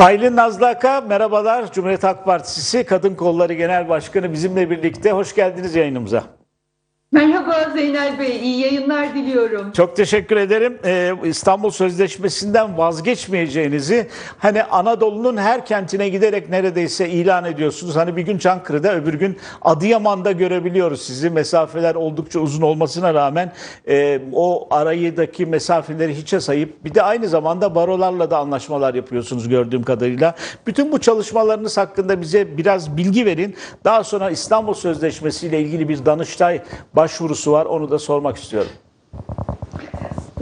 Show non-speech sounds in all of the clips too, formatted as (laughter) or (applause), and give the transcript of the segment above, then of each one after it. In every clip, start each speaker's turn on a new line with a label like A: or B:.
A: Aylin Nazlaka merhabalar. Cumhuriyet Halk Partisi Kadın Kolları Genel Başkanı bizimle birlikte. Hoş geldiniz yayınımıza.
B: Merhaba Zeynel Bey, iyi yayınlar diliyorum.
A: Çok teşekkür ederim. Ee, İstanbul Sözleşmesi'nden vazgeçmeyeceğinizi hani Anadolu'nun her kentine giderek neredeyse ilan ediyorsunuz. Hani bir gün Çankırı'da öbür gün Adıyaman'da görebiliyoruz sizi. Mesafeler oldukça uzun olmasına rağmen e, o arayıdaki mesafeleri hiçe sayıp bir de aynı zamanda barolarla da anlaşmalar yapıyorsunuz gördüğüm kadarıyla. Bütün bu çalışmalarınız hakkında bize biraz bilgi verin. Daha sonra İstanbul Sözleşmesi ile ilgili bir Danıştay başvurusu var. Onu da sormak istiyorum.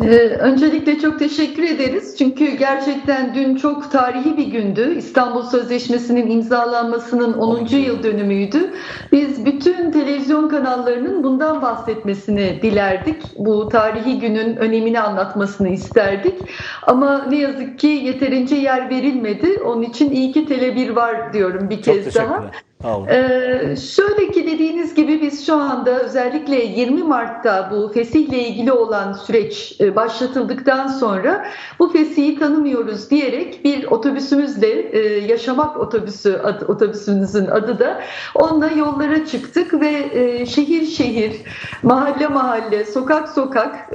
B: Ee, öncelikle çok teşekkür ederiz. Çünkü gerçekten dün çok tarihi bir gündü. İstanbul Sözleşmesi'nin imzalanmasının 10. yıl dönümüydü. Biz bütün televizyon kanallarının bundan bahsetmesini dilerdik. Bu tarihi günün önemini anlatmasını isterdik. Ama ne yazık ki yeterince yer verilmedi. Onun için iyi ki Tele1 var diyorum bir
A: Çok
B: kez daha. Ee, şöyle ki dediğiniz gibi biz şu anda özellikle 20 Mart'ta bu fesihle ilgili olan süreç e, başlatıldıktan sonra bu fesihi tanımıyoruz diyerek bir otobüsümüzle e, yaşamak otobüsü ad, otobüsümüzün adı da onunla yollara çıktık ve e, şehir şehir mahalle mahalle sokak sokak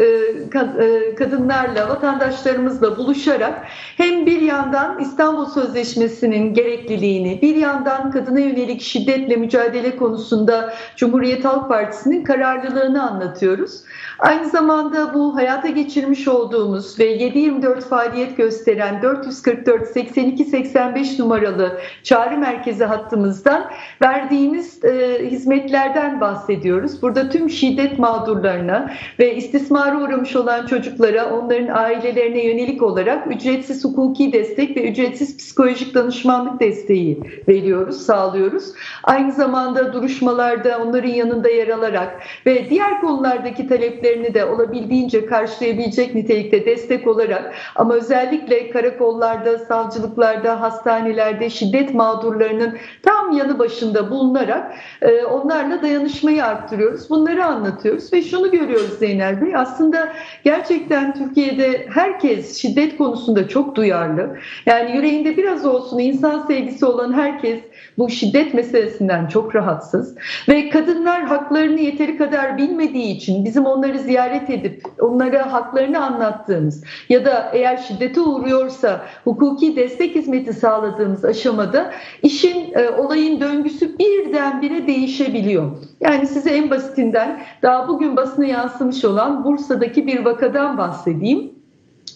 B: kad- kadınlarla vatandaşlarımızla buluşarak hem bir yandan İstanbul Sözleşmesi'nin gerekliliğini bir yandan kadına yönelik şiddetle mücadele konusunda Cumhuriyet Halk Partisi'nin kararlılığını anlatıyoruz. Aynı zamanda bu hayata geçirmiş olduğumuz ve 7-24 faaliyet gösteren 444 82 85 numaralı çağrı merkezi hattımızdan verdiğimiz e, hizmetlerden bahsediyoruz. Burada tüm şiddet mağdurlarına ve istismara uğramış olan çocuklara, onların ailelerine yönelik olarak ücretsiz hukuki destek ve ücretsiz psikolojik danışmanlık desteği veriyoruz, sağlıyoruz. Aynı zamanda duruşmalarda onların yanında yer alarak ve diğer konulardaki taleplerini de olabildiğince karşılayabilecek nitelikte destek olarak ama özellikle karakollarda, savcılıklarda, hastanelerde şiddet mağdurlarının tam yanı başında bulunarak e, onlarla dayanışmayı arttırıyoruz. Bunları anlatıyoruz ve şunu görüyoruz Zeynel Bey. Aslında gerçekten Türkiye'de herkes şiddet konusunda çok duyarlı. Yani yüreğinde biraz olsun insan sevgisi olan herkes bu şiddet meselesinden çok rahatsız ve kadınlar haklarını yeteri kadar bilmediği için bizim onları ziyaret edip onlara haklarını anlattığımız ya da eğer şiddete uğruyorsa hukuki destek hizmeti sağladığımız aşamada işin e, olayın döngüsü birdenbire değişebiliyor. Yani size en basitinden daha bugün basına yansımış olan Bursa'daki bir vakadan bahsedeyim.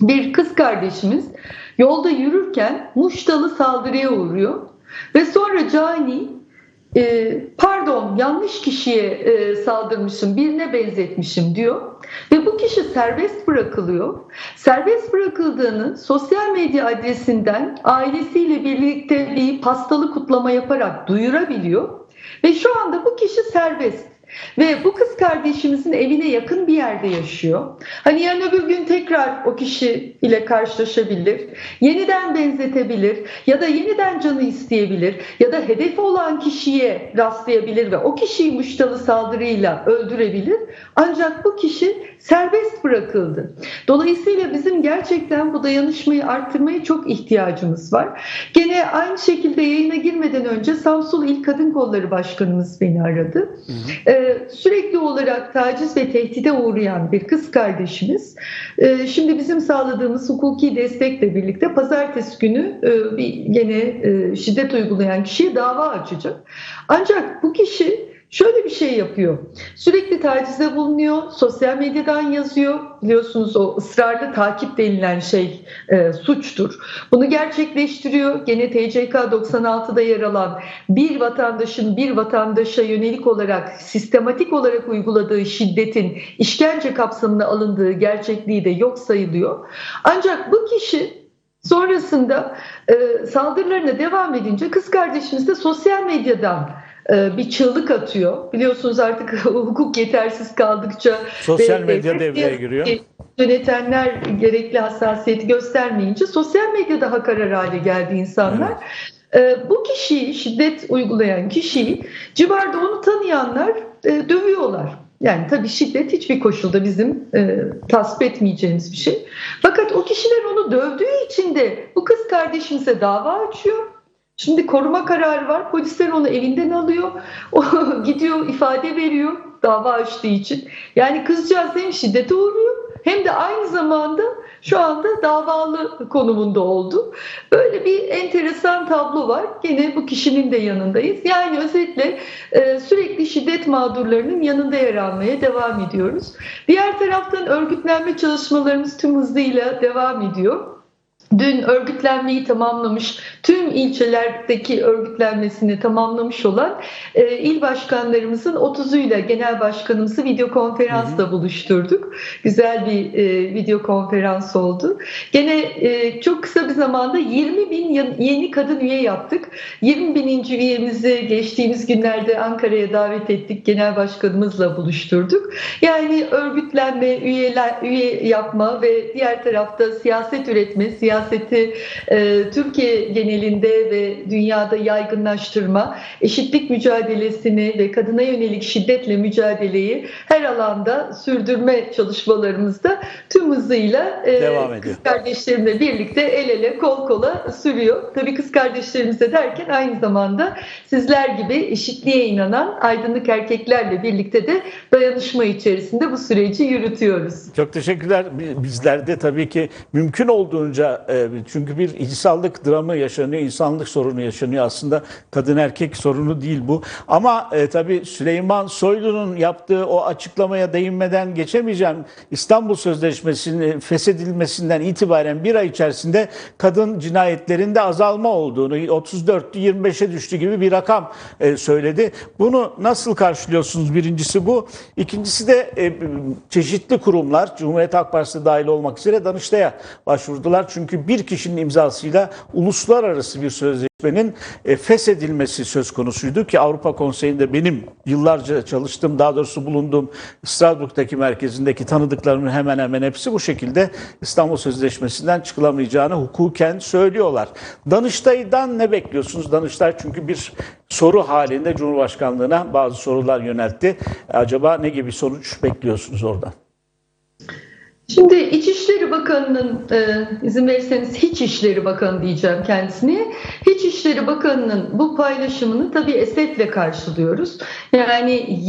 B: Bir kız kardeşimiz yolda yürürken muştalı saldırıya uğruyor ve sonra cani e, pardon yanlış kişiye e, saldırmışım birine benzetmişim diyor ve bu kişi serbest bırakılıyor. Serbest bırakıldığını sosyal medya adresinden ailesiyle birlikte bir pastalı kutlama yaparak duyurabiliyor ve şu anda bu kişi serbest. Ve bu kız kardeşimizin evine yakın bir yerde yaşıyor. Hani yarın öbür gün tekrar o kişi ile karşılaşabilir, yeniden benzetebilir ya da yeniden canı isteyebilir ya da hedefi olan kişiye rastlayabilir ve o kişiyi muştalı saldırıyla öldürebilir. Ancak bu kişi serbest bırakıldı. Dolayısıyla bizim gerçekten bu dayanışmayı arttırmaya çok ihtiyacımız var. Gene aynı şekilde yayına girmeden önce Samsul İl Kadın Kolları Başkanımız beni aradı. Ee, sürekli olarak taciz ve tehdide uğrayan bir kız kardeşimiz e, şimdi bizim sağladığımız hukuki destekle birlikte pazartesi günü e, bir gene e, şiddet uygulayan kişiye dava açacak. Ancak bu kişi şöyle bir şey yapıyor. Sürekli tacize bulunuyor, sosyal medyadan yazıyor. Biliyorsunuz o ısrarlı takip denilen şey e, suçtur. Bunu gerçekleştiriyor. Gene TCK 96'da yer alan bir vatandaşın bir vatandaşa yönelik olarak sistematik olarak uyguladığı şiddetin işkence kapsamına alındığı gerçekliği de yok sayılıyor. Ancak bu kişi Sonrasında e, saldırılarına devam edince kız kardeşimiz de sosyal medyadan bir çığlık atıyor. Biliyorsunuz artık (laughs) hukuk yetersiz kaldıkça
A: Sosyal medya devreye giriyor.
B: Yönetenler gerekli hassasiyeti göstermeyince sosyal medyada daha karar hale geldi insanlar. E, bu kişiyi şiddet uygulayan kişiyi civarda onu tanıyanlar e, dövüyorlar. Yani tabii şiddet hiçbir koşulda bizim e, tasvip etmeyeceğimiz bir şey. Fakat o kişiler onu dövdüğü için de bu kız kardeşimize dava açıyor. Şimdi koruma kararı var. Polisler onu evinden alıyor. (laughs) O gidiyor ifade veriyor dava açtığı için. Yani kızcağız hem şiddete uğruyor hem de aynı zamanda şu anda davalı konumunda oldu. Böyle bir enteresan tablo var. Gene bu kişinin de yanındayız. Yani özetle e, sürekli şiddet mağdurlarının yanında yer almaya devam ediyoruz. Diğer taraftan örgütlenme çalışmalarımız tüm hızıyla devam ediyor. Dün örgütlenmeyi tamamlamış, tüm ilçelerdeki örgütlenmesini tamamlamış olan e, il başkanlarımızın 30'uyla genel başkanımızı video konferansla buluşturduk. Güzel bir e, video konferans oldu. Gene e, çok kısa bir zamanda 20 bin yeni kadın üye yaptık. 20 bininci üyemizi geçtiğimiz günlerde Ankara'ya davet ettik. Genel başkanımızla buluşturduk. Yani örgütlenme, üyeler, üye yapma ve diğer tarafta siyaset üretme, siyaseti e, Türkiye genelinde ve dünyada yaygınlaştırma, eşitlik mücadelesini ve kadına yönelik şiddetle mücadeleyi her alanda sürdürme çalışmalarımızda tüm hızıyla e,
A: Devam ediyor.
B: kız kardeşlerimle birlikte el ele kol kola sürüyor. Tabii kız kardeşlerimize derken aynı zamanda sizler gibi eşitliğe inanan aydınlık erkeklerle birlikte de dayanışma içerisinde bu süreci yürütüyoruz.
A: Çok teşekkürler. Bizler de tabii ki mümkün olduğunca e, çünkü bir insanlık dramı yaşanıyor, insanlık sorunu yaşanıyor. Aslında kadın erkek sorunu değil bu. Ama e, tabii Süleyman Soylu'nun yaptığı o açıklamaya değinmeden geçemeyeceğim. İstanbul Sözleşmesi'nin feshedilmesinden itibaren bir ay içerisinde kadın cinayetlerinde azalma olduğunu 34'tü 25'e düştü gibi bir rakam e, söyledi. Bunu nasıl karşılıyorsunuz? Birincisi bu. İkincisi de çeşitli kurumlar Cumhuriyet Halk Partisi dahil olmak üzere Danıştay'a başvurdular. Çünkü bir kişinin imzasıyla uluslararası bir sözleşmenin e, feshedilmesi söz konusuydu ki Avrupa Konseyi'nde benim yıllarca çalıştığım daha doğrusu bulunduğum Strasbourg'daki merkezindeki tanıdıklarımın hemen hemen hepsi bu şekilde İstanbul Sözleşmesi'nden çıkılamayacağını hukuken söylüyorlar. Danıştay'dan ne bekliyorsunuz? Danıştay çünkü bir soru halinde Cumhurbaşkanlığına bazı sorular yöneltti. Acaba ne gibi sonuç bekliyorsunuz oradan?
B: Şimdi İçişleri Bakanı'nın e, izin verirseniz Hiç İşleri Bakanı diyeceğim kendisine. Hiç İşleri Bakanı'nın bu paylaşımını tabii esefle karşılıyoruz. Yani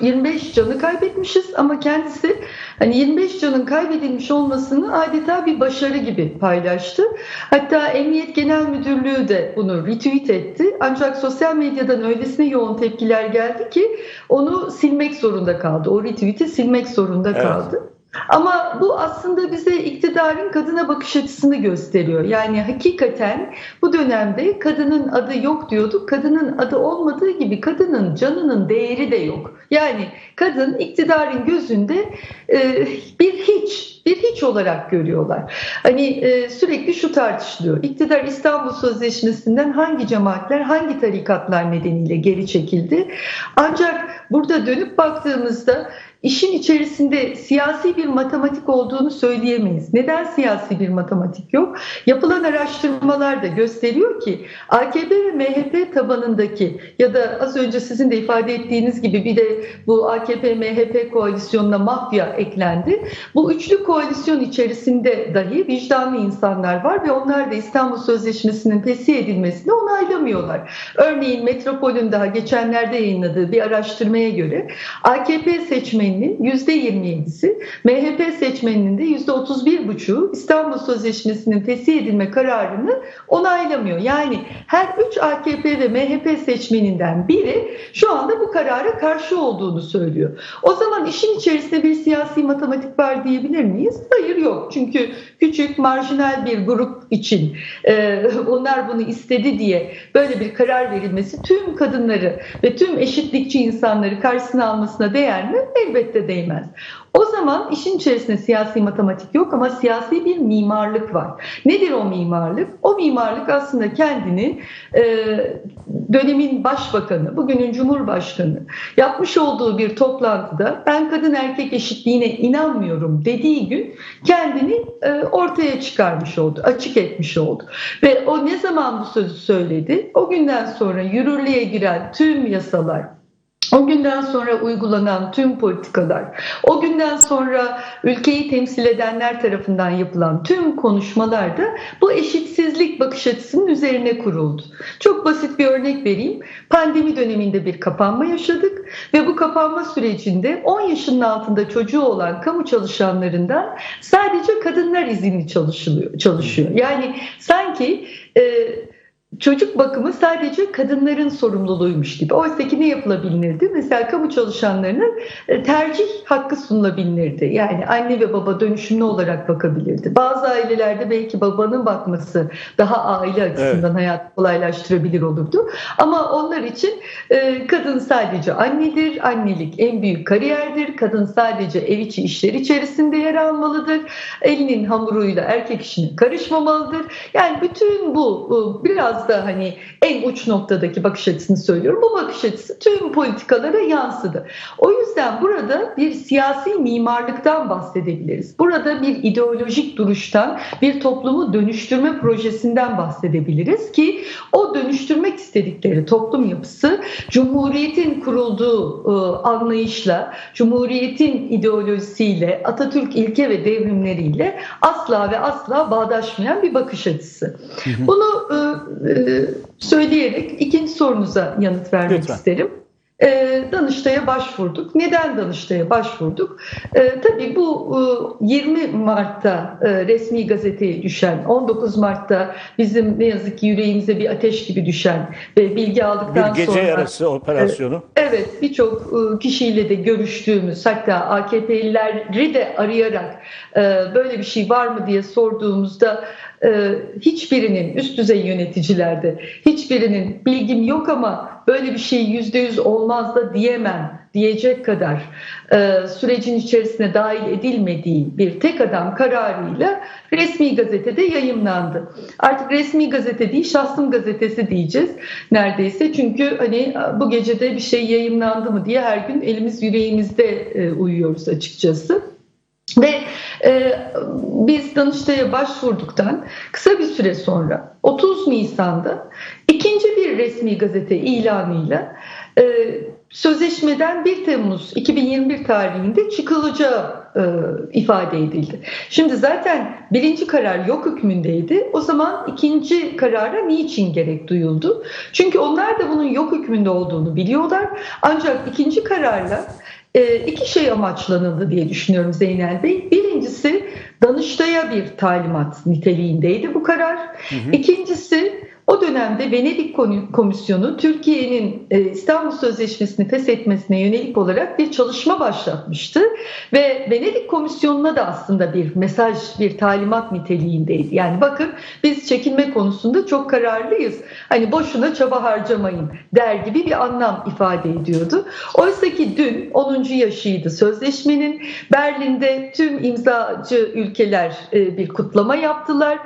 B: 24-25 canı kaybetmişiz ama kendisi hani 25 canın kaybedilmiş olmasını adeta bir başarı gibi paylaştı. Hatta Emniyet Genel Müdürlüğü de bunu retweet etti. Ancak sosyal medyadan öylesine yoğun tepkiler geldi ki onu silmek zorunda kaldı. O retweet'i silmek zorunda
A: Evet.
B: Ama bu aslında bize iktidarın kadına bakış açısını gösteriyor. Yani hakikaten bu dönemde kadının adı yok diyorduk. Kadının adı olmadığı gibi kadının canının değeri de yok. Yani kadın iktidarın gözünde e, bir hiç, bir hiç olarak görüyorlar. Hani e, sürekli şu tartışılıyor. İktidar İstanbul Sözleşmesi'nden hangi cemaatler, hangi tarikatlar nedeniyle geri çekildi? Ancak burada dönüp baktığımızda İşin içerisinde siyasi bir matematik olduğunu söyleyemeyiz. Neden siyasi bir matematik yok? Yapılan araştırmalar da gösteriyor ki AKP ve MHP tabanındaki ya da az önce sizin de ifade ettiğiniz gibi bir de bu AKP-MHP koalisyonuna mafya eklendi. Bu üçlü koalisyon içerisinde dahi vicdanlı insanlar var ve onlar da İstanbul Sözleşmesi'nin fesih edilmesini onaylamıyorlar. Örneğin Metropol'ün daha geçenlerde yayınladığı bir araştırmaya göre AKP seçmeninin %27'si, MHP seçmeninin de %31,5'u İstanbul Sözleşmesi'nin fesih edilme kararını onaylamıyor. Yani her üç AKP ve MHP seçmeninden biri şu anda bu karara karşı olduğunu söylüyor. O zaman işin içerisinde bir siyasi matematik var diyebilir miyiz? Hayır yok. Çünkü küçük marjinal bir grup için e, onlar bunu istedi diye böyle bir karar verilmesi tüm kadınları ve tüm eşitlikçi insanları karşısına almasına değer mi? Elbette değmez. O zaman işin içerisinde siyasi matematik yok ama siyasi bir mimarlık var. Nedir o mimarlık? O mimarlık aslında kendini e, dönemin başbakanı, bugünün cumhurbaşkanı yapmış olduğu bir toplantıda ben kadın erkek eşitliğine inanmıyorum dediği gün kendini e, ortaya çıkarmış oldu, açık etmiş oldu. Ve o ne zaman bu sözü söyledi? O günden sonra yürürlüğe giren tüm yasalar, o günden sonra uygulanan tüm politikalar, o günden sonra ülkeyi temsil edenler tarafından yapılan tüm konuşmalarda bu eşitsizlik bakış açısının üzerine kuruldu. Çok basit bir örnek vereyim. Pandemi döneminde bir kapanma yaşadık ve bu kapanma sürecinde 10 yaşının altında çocuğu olan kamu çalışanlarından sadece kadınlar izinli çalışılıyor, çalışıyor. Yani sanki e, çocuk bakımı sadece kadınların sorumluluğuymuş gibi. Oysa ki ne yapılabilirdi? Mesela kamu çalışanlarına e, tercih hakkı sunulabilirdi. Yani anne ve baba dönüşümlü olarak bakabilirdi. Bazı ailelerde belki babanın bakması daha aile açısından evet. hayat kolaylaştırabilir olurdu. Ama onlar için e, kadın sadece annedir, annelik en büyük kariyerdir. Kadın sadece ev içi işler içerisinde yer almalıdır. Elinin hamuruyla erkek işine karışmamalıdır. Yani bütün bu e, biraz da hani en uç noktadaki bakış açısını söylüyorum. Bu bakış açısı tüm politikalara yansıdı. O yüzden burada bir siyasi mimarlıktan bahsedebiliriz. Burada bir ideolojik duruştan, bir toplumu dönüştürme projesinden bahsedebiliriz ki o dönüştürmek istedikleri toplum yapısı Cumhuriyet'in kurulduğu e, anlayışla, Cumhuriyet'in ideolojisiyle, Atatürk ilke ve devrimleriyle asla ve asla bağdaşmayan bir bakış açısı. Bunu e, söyleyerek ikinci sorunuza yanıt vermek Lütfen. isterim. E, Danıştay'a başvurduk. Neden Danıştay'a başvurduk? E, tabii bu e, 20 Mart'ta e, resmi gazeteye düşen, 19 Mart'ta bizim ne yazık ki yüreğimize bir ateş gibi düşen ve bilgi aldıktan sonra...
A: Bir gece
B: sonra,
A: yarısı operasyonu.
B: E, evet, birçok e, kişiyle de görüştüğümüz, hatta AKP'lileri de arayarak e, böyle bir şey var mı diye sorduğumuzda e, hiçbirinin üst düzey yöneticilerde hiçbirinin bilgim yok ama böyle bir şey yüzde yüz olmaz da diyemem diyecek kadar e, sürecin içerisine dahil edilmediği bir tek adam kararıyla resmi gazetede yayımlandı. Artık resmi gazete değil şahsım gazetesi diyeceğiz neredeyse çünkü hani bu gecede bir şey yayımlandı mı diye her gün elimiz yüreğimizde e, uyuyoruz açıkçası. Ve e, biz Danıştay'a başvurduktan kısa bir süre sonra 30 Nisan'da ikinci bir resmi gazete ilanıyla e, sözleşmeden 1 Temmuz 2021 tarihinde çıkılacağı e, ifade edildi. Şimdi zaten birinci karar yok hükmündeydi. O zaman ikinci karara niçin gerek duyuldu? Çünkü onlar da bunun yok hükmünde olduğunu biliyorlar. Ancak ikinci kararla iki şey amaçlanıldı diye düşünüyorum Zeynel Bey. Birincisi Danıştay'a bir talimat niteliğindeydi bu karar. Hı hı. İkincisi o dönemde Venedik Komisyonu Türkiye'nin e, İstanbul Sözleşmesi'ni feshetmesine yönelik olarak bir çalışma başlatmıştı ve Venedik Komisyonu'na da aslında bir mesaj, bir talimat niteliğindeydi. Yani bakın biz çekinme konusunda çok kararlıyız. Hani boşuna çaba harcamayın der gibi bir anlam ifade ediyordu. Oysa ki dün 10. yaşıydı sözleşmenin. Berlin'de tüm imzacı ülkeler e, bir kutlama yaptılar.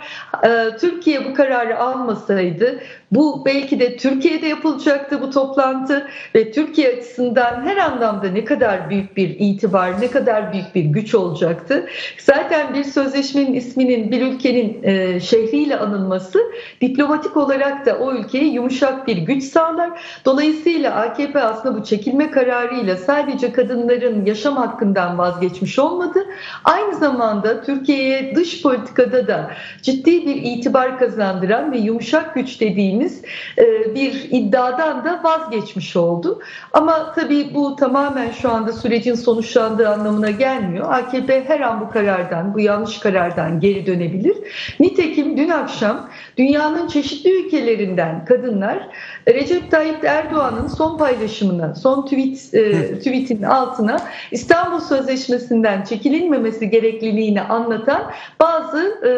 B: E, Türkiye bu kararı almasaydı bu belki de Türkiye'de yapılacaktı bu toplantı ve Türkiye açısından her anlamda ne kadar büyük bir itibar, ne kadar büyük bir güç olacaktı. Zaten bir sözleşmenin isminin bir ülkenin e, şehriyle anılması diplomatik olarak da o ülkeye yumuşak bir güç sağlar. Dolayısıyla AKP aslında bu çekilme kararıyla sadece kadınların yaşam hakkından vazgeçmiş olmadı. Aynı zamanda Türkiye'ye dış politikada da ciddi bir itibar kazandıran ve yumuşak güç dediğimiz e, bir iddiadan da vazgeçmiş oldu. Ama tabii bu tamamen şu anda sürecin sonuçlandığı anlamına gelmiyor. AKP her an bu karardan, bu yanlış karardan geri dönebilir. Nitekim dün akşam dünyanın çeşitli ülkelerinden kadınlar Recep Tayyip Erdoğan'ın son paylaşımına, son tweet e, tweetin altına İstanbul Sözleşmesi'nden çekilinmemesi gerekliliğini anlatan bazı e,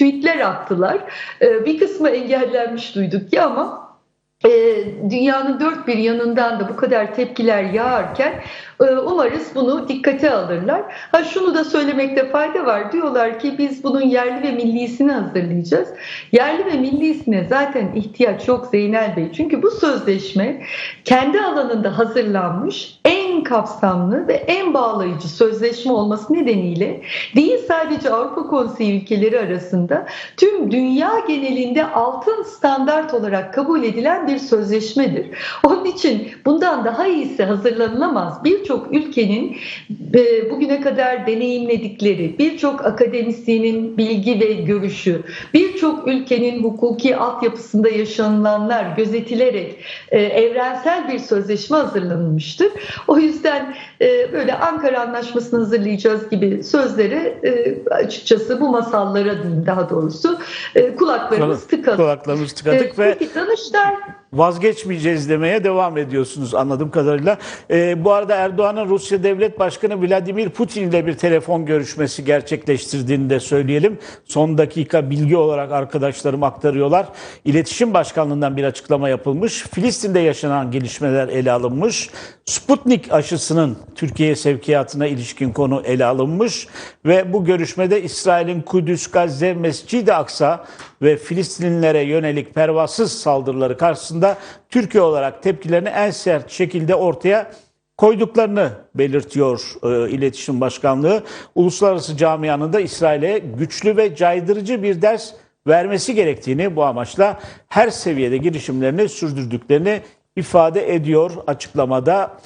B: tweetler attılar. E, bir kısmı engellenmiş duyduk ki ama e, dünyanın dört bir yanından da bu kadar tepkiler yağarken umarız bunu dikkate alırlar. Ha şunu da söylemekte fayda var. Diyorlar ki biz bunun yerli ve millisini hazırlayacağız. Yerli ve millisine zaten ihtiyaç yok Zeynel Bey. Çünkü bu sözleşme kendi alanında hazırlanmış en kapsamlı ve en bağlayıcı sözleşme olması nedeniyle değil sadece Avrupa Konseyi ülkeleri arasında tüm dünya genelinde altın standart olarak kabul edilen bir sözleşmedir. Onun için bundan daha iyisi hazırlanılamaz. Birçok ülkenin e, bugüne kadar deneyimledikleri, birçok akademisyenin bilgi ve görüşü, birçok ülkenin hukuki altyapısında yaşanılanlar gözetilerek e, evrensel bir sözleşme hazırlanılmıştır. O yüzden e, böyle Ankara Anlaşması'nı hazırlayacağız gibi sözlere e, açıkçası bu masallara diyeyim daha doğrusu e, kulaklarımız tıkalı.
A: Kulaklarımızı tıkadık ve
B: Peki Danıştay
A: vazgeçmeyeceğiz demeye devam ediyorsunuz anladığım kadarıyla. Ee, bu arada Erdoğan'ın Rusya Devlet Başkanı Vladimir Putin ile bir telefon görüşmesi gerçekleştirdiğini de söyleyelim. Son dakika bilgi olarak arkadaşlarım aktarıyorlar. İletişim Başkanlığı'ndan bir açıklama yapılmış. Filistin'de yaşanan gelişmeler ele alınmış. Sputnik aşısının Türkiye sevkiyatına ilişkin konu ele alınmış ve bu görüşmede İsrail'in Kudüs, Gazze, Mescid-i Aksa ve Filistinlilere yönelik pervasız saldırıları karşısında Türkiye olarak tepkilerini en sert şekilde ortaya koyduklarını belirtiyor e, İletişim Başkanlığı. Uluslararası camianın da İsrail'e güçlü ve caydırıcı bir ders vermesi gerektiğini bu amaçla her seviyede girişimlerini sürdürdüklerini ifade ediyor açıklamada.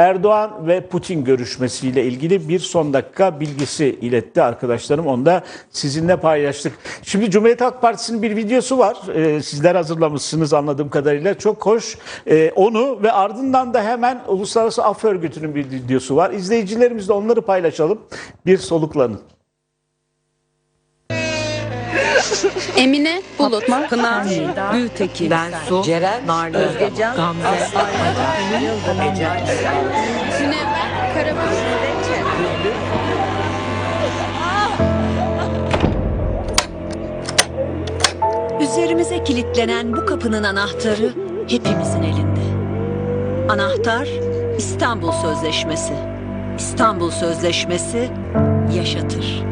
A: Erdoğan ve Putin görüşmesiyle ilgili bir son dakika bilgisi iletti arkadaşlarım. Onu da sizinle paylaştık. Şimdi Cumhuriyet Halk Partisi'nin bir videosu var. Ee, sizler hazırlamışsınız anladığım kadarıyla. Çok hoş. Ee, onu ve ardından da hemen Uluslararası Af Örgütü'nün bir videosu var. İzleyicilerimizle onları paylaşalım. Bir soluklanın. (laughs)
C: Emine Bulut.
D: Pınar, Gültekin, Bensu,
E: Ceren,
D: Narlı,
E: Özgecan,
D: Gamze,
C: Münevver Karabaş.
D: Üzerimize kilitlenen bu kapının anahtarı hepimizin elinde. Anahtar İstanbul Sözleşmesi. İstanbul Sözleşmesi yaşatır.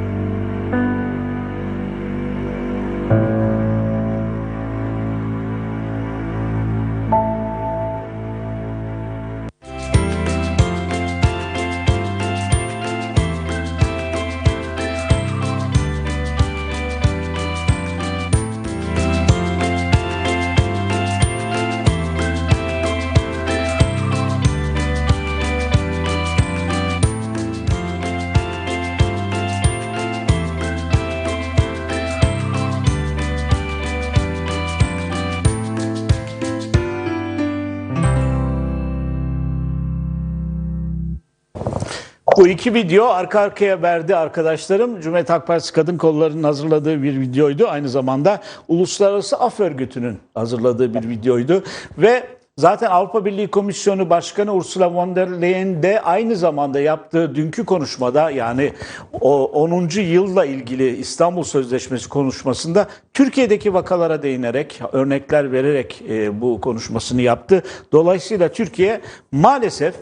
A: Bu iki video arka arkaya verdi arkadaşlarım. Cumhuriyet Halk Partisi Kadın Kolları'nın hazırladığı bir videoydu. Aynı zamanda Uluslararası Af Örgütü'nün hazırladığı bir videoydu. Ve zaten Avrupa Birliği Komisyonu Başkanı Ursula von der Leyen de aynı zamanda yaptığı dünkü konuşmada yani o 10. yılla ilgili İstanbul Sözleşmesi konuşmasında Türkiye'deki vakalara değinerek, örnekler vererek e, bu konuşmasını yaptı. Dolayısıyla Türkiye maalesef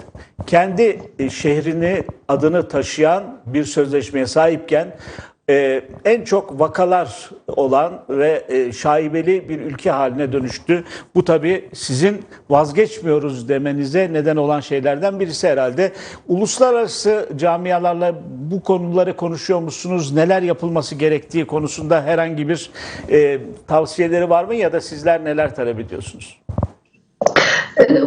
A: kendi e, şehrini adını taşıyan bir sözleşmeye sahipken e, en çok vakalar olan ve e, şaibeli bir ülke haline dönüştü. Bu tabii sizin vazgeçmiyoruz demenize neden olan şeylerden birisi herhalde. Uluslararası camialarla bu konuları konuşuyor musunuz? Neler yapılması gerektiği konusunda herhangi bir e, tavsiyeleri var mı ya da sizler neler talep ediyorsunuz?
B: Ee,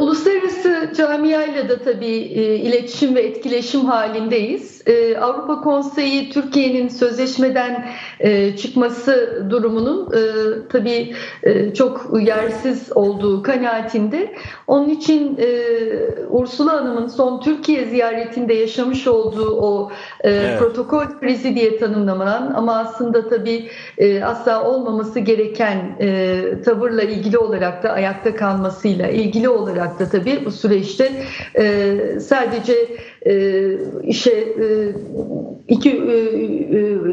B: Uluslararası camiayla da tabii e, iletişim ve etkileşim halindeyiz. Ee, Avrupa Konseyi Türkiye'nin sözleşmeden e, çıkması durumunun e, tabii e, çok yersiz olduğu kanaatinde. Onun için e, Ursula Hanım'ın son Türkiye ziyaretinde yaşamış olduğu o e,
A: Evet.
B: protokol krizi diye tanımlanan ama aslında tabii e, asla olmaması gereken e, tavırla ilgili olarak da ayakta kalmasıyla ilgili olarak da tabii bu süreçte e, sadece e, işe e, iki e,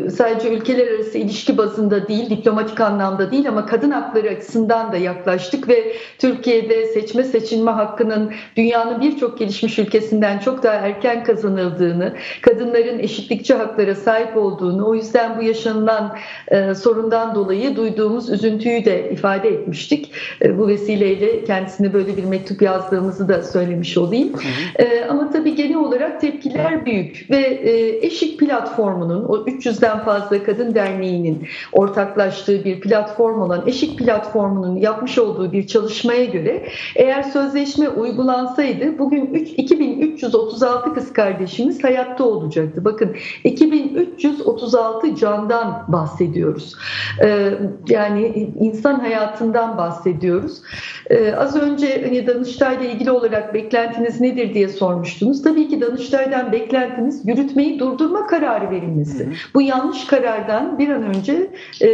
B: e, sadece ülkeler arası ilişki bazında değil, diplomatik anlamda değil ama kadın hakları açısından da yaklaştık ve Türkiye'de seçme seçilme hakkının dünyanın birçok gelişmiş ülkesinden çok daha erken kazanıldığını, kadınların eşitlikçi haklara sahip olduğunu, o yüzden bu yaşanılan e, sorundan dolayı duyduğumuz üzüntüyü de ifade etmiştik. E, bu vesileyle kendisine böyle bir mektup yazdığımızı da söylemiş olayım. E, ama tabii genel olarak olarak tepkiler büyük ve e, Eşik platformunun o 300'den fazla kadın derneğinin ortaklaştığı bir platform olan Eşik platformunun yapmış olduğu bir çalışmaya göre eğer sözleşme uygulansaydı bugün 3, 2336 kız kardeşimiz hayatta olacaktı. Bakın 2336 candan bahsediyoruz. Ee, yani insan hayatından bahsediyoruz. Ee, az önce hani Danıştay'la ilgili olarak beklentiniz nedir diye sormuştunuz. Tabii ki Danıştay'dan beklentimiz yürütmeyi durdurma kararı verilmesi. Bu yanlış karardan bir an önce e,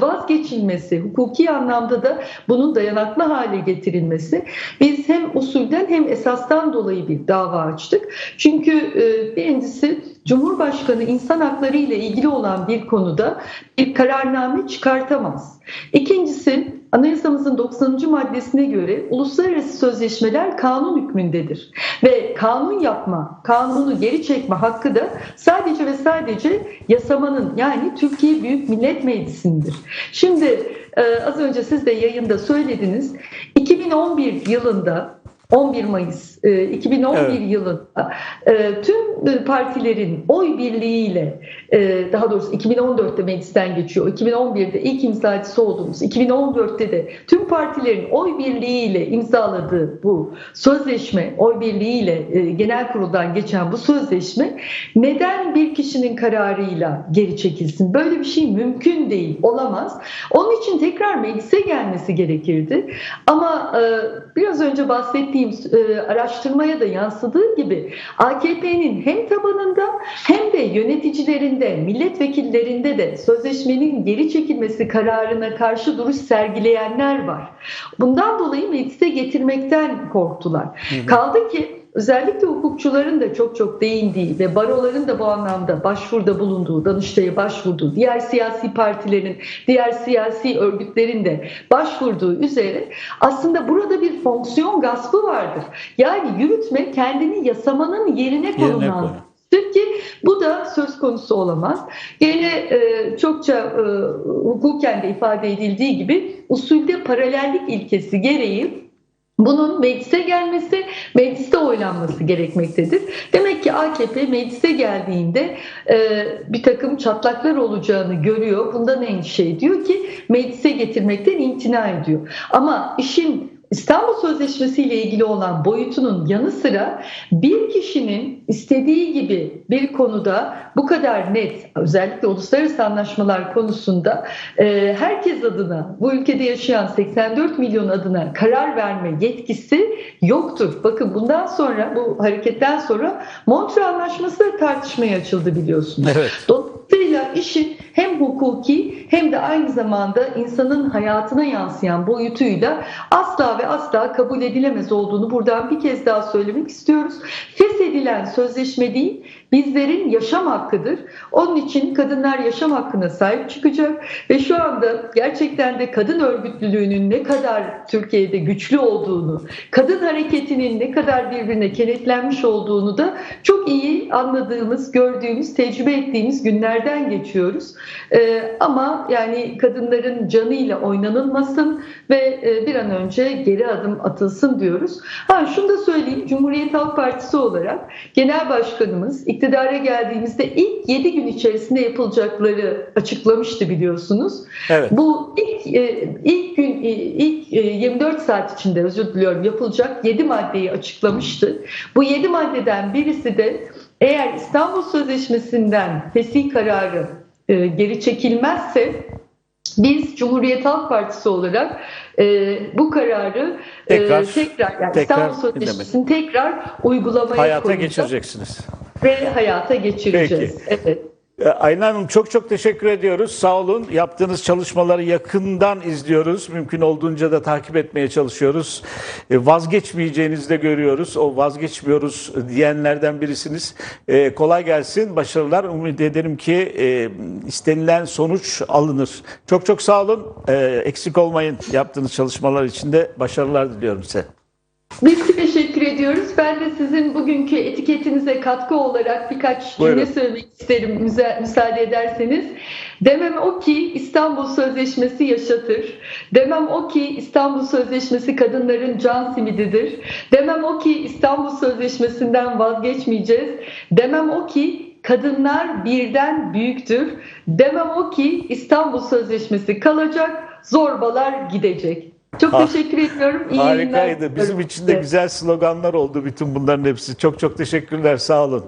B: vazgeçilmesi, hukuki anlamda da bunun dayanaklı hale getirilmesi. Biz hem usulden hem esastan dolayı bir dava açtık. Çünkü e, birincisi Cumhurbaşkanı insan hakları ile ilgili olan bir konuda bir kararname çıkartamaz. İkincisi Anayasamızın 90. maddesine göre uluslararası sözleşmeler kanun hükmündedir. Ve kanun yapma, kanunu geri çekme hakkı da sadece ve sadece yasamanın yani Türkiye Büyük Millet Meclisi'ndir. Şimdi e, az önce siz de yayında söylediniz. 2011 yılında 11 Mayıs e, 2011
A: Evet.
B: yılında e, tüm e, partilerin oy birliğiyle e, daha doğrusu 2014'te meclisten geçiyor. 2011'de ilk imzacısı olduğumuz 2014'te de tüm partilerin oy birliğiyle imzaladığı bu sözleşme, oy birliğiyle e, genel kuruldan geçen bu sözleşme neden bir kişinin kararıyla geri çekilsin? Böyle bir şey mümkün değil, olamaz. Onun için tekrar meclise gelmesi gerekirdi. Ama e, biraz önce bahsettiğim e, araştırmaya da yansıdığı gibi AKP'nin hem tabanında hem de yöneticilerinde, milletvekillerinde de sözleşmenin geri çekilmesi kararına karşı duruş sergileyenler var. Bundan dolayı meclise getirmekten korktular. Kaldı ki özellikle hukukçuların da çok çok değindiği ve baroların da bu anlamda başvuruda bulunduğu, Danıştay'a başvurduğu, diğer siyasi partilerin, diğer siyasi örgütlerin de başvurduğu üzere aslında burada bir fonksiyon gaspı vardır. Yani yürütme kendini yasamanın yerine konumlandırır.
A: koyuyor.
B: ki bu da söz konusu olamaz. Gene e, çokça e, hukuken de ifade edildiği gibi usulde paralellik ilkesi gereği bunun meclise gelmesi, mecliste oylanması gerekmektedir. Demek ki AKP meclise geldiğinde e, bir takım çatlaklar olacağını görüyor. Bundan endişe ediyor ki meclise getirmekten imtina ediyor. Ama işin İstanbul Sözleşmesi ile ilgili olan boyutunun yanı sıra bir kişinin istediği gibi bir konuda bu kadar net özellikle uluslararası anlaşmalar konusunda e, herkes adına bu ülkede yaşayan 84 milyon adına karar verme yetkisi yoktur. Bakın bundan sonra bu hareketten sonra Montreux Anlaşması tartışmaya açıldı biliyorsunuz.
A: Evet.
B: Dolayısıyla işin hem hukuki hem de aynı zamanda insanın hayatına yansıyan boyutuyla asla ve asla kabul edilemez olduğunu buradan bir kez daha söylemek istiyoruz. Feshedilen sözleşme değil, bizlerin yaşam hakkıdır. Onun için kadınlar yaşam hakkına sahip çıkacak ve şu anda gerçekten de kadın örgütlülüğünün ne kadar Türkiye'de güçlü olduğunu, kadın hareketinin ne kadar birbirine kenetlenmiş olduğunu da çok iyi anladığımız, gördüğümüz, tecrübe ettiğimiz günlerden geçiyoruz. Ee, ama yani kadınların canıyla oynanılmasın ve e, bir an önce geri adım atılsın diyoruz. Ha şunu da söyleyeyim. Cumhuriyet Halk Partisi olarak Genel Başkanımız iktidara geldiğimizde ilk 7 gün içerisinde yapılacakları açıklamıştı biliyorsunuz.
A: Evet.
B: Bu ilk e, ilk gün e, ilk e, 24 saat içinde özür diliyorum yapılacak 7 maddeyi açıklamıştı. Bu 7 maddeden birisi de eğer İstanbul Sözleşmesi'nden fesih kararı e, geri çekilmezse biz Cumhuriyet Halk Partisi olarak e, bu kararı e,
A: Tekrar-
B: tekrar, yani
A: tekrar
B: İstanbul Sözleşmesi'ni tekrar uygulamaya
A: Hayata
B: koyacağız
A: geçireceksiniz.
B: ve hayata geçireceğiz. Evet.
A: E, Ayla Hanım çok çok teşekkür ediyoruz. Sağ olun. Yaptığınız çalışmaları yakından izliyoruz. Mümkün olduğunca da takip etmeye çalışıyoruz. E, Vazgeçmeyeceğinizi de görüyoruz. O vazgeçmiyoruz diyenlerden birisiniz. E, Kolay gelsin. Başarılar. Umut ederim ki e, istenilen sonuç alınır. Çok çok sağ olun. Eksik olmayın yaptığınız çalışmalar için de başarılar diliyorum size.
B: Biz ediyoruz. Ben de sizin bugünkü etiketinize katkı olarak birkaç cümle
A: Buyurun.
B: söylemek isterim müsa- müsaade ederseniz. Demem o ki İstanbul Sözleşmesi yaşatır. Demem o ki İstanbul Sözleşmesi kadınların can simididir. Demem o ki İstanbul Sözleşmesi'nden vazgeçmeyeceğiz. Demem o ki kadınlar birden büyüktür. Demem o ki İstanbul Sözleşmesi kalacak, zorbalar gidecek. Çok teşekkür ediyorum. İyi yayınlar
A: Harikaydı. Bizim
B: diliyorum
A: için de güzel sloganlar oldu bütün bunların hepsi. Çok çok teşekkürler. Sağ olun.